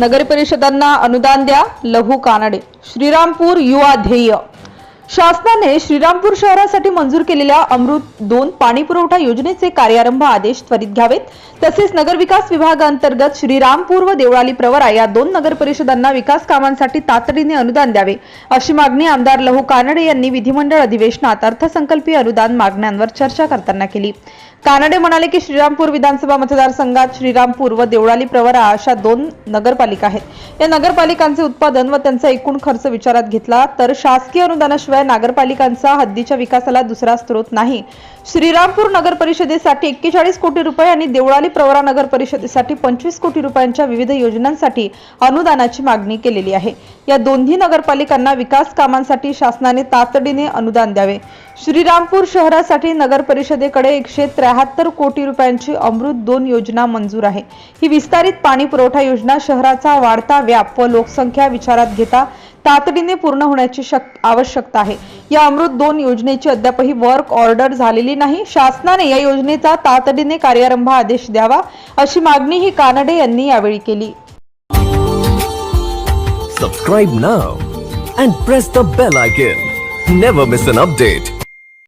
नगर परिषदांना अनुदान द्या लहू कानडे. श्रीरामपूर युवा ध्येय. शासनाने श्रीरामपूर शहरासाठी मंजूर केलेल्या अमृत दोन पाणी पुरवठा योजनेचे कार्यारंभ आदेश त्वरित घ्यावेत. तसेच नगरविकास विभागांतर्गत श्रीरामपूर व देवळाली प्रवरा या दोन नगर परिषदांना विकास कामांसाठी तातडीने अनुदान द्यावे अशी मागणी आमदार लहू कानडे यांनी विधिमंडळ अधिवेशनात अर्थसंकल्पीय अनुदान मागण्यांवर चर्चा करताना केली. कानडे म्हणाले की श्रीरामपूर विधानसभा मतदारसंघात श्रीरामपूर व देवळाली प्रवरा अशा दोन नगरपालिका आहेत. या नगरपालिकांचे उत्पादन व त्यांचा एकूण खर्च विचारात घेतला तर शासकीय अनुदानाशिवाय नगरपालिकांचा हद्दीच्या विकासाला दुसरा स्रोत नाही. श्रीरामपूर नगर परिषदेसाठी एक्केचाळीस कोटी रुपये आणि देवळाली प्रवरा नगर परिषदेसाठी पंचवीस कोटी रुपयांच्या विविध योजनांसाठी अनुदानाची मागणी केलेली आहे. या दोन्ही नगरपालिकांना विकास कामांसाठी शासनाने तातडीने अनुदान द्यावे. श्रीरामपूर शहरासाठी नगर परिषदेकडे एकशे त्र्याहत्तर कोटी रुपयांची अमृत दोन योजना मंजूर आहे. ही विस्तारित पाणी पुरवठा योजना शहराचा वाढता व्याप व लोकसंख्या विचारात घेता तातडीने पूर्ण होण्याची शक आवश्यकता आहे. या अमृत दोन योजनेची अद्यापही वर्क ऑर्डर झालेली नाही. शासनाने या योजनेचा तातडीने कार्यारंभ आदेश द्यावा अशी मागणी ही कानडे यांनी यावेळी केली. Subscribe now and press the bell icon never miss an update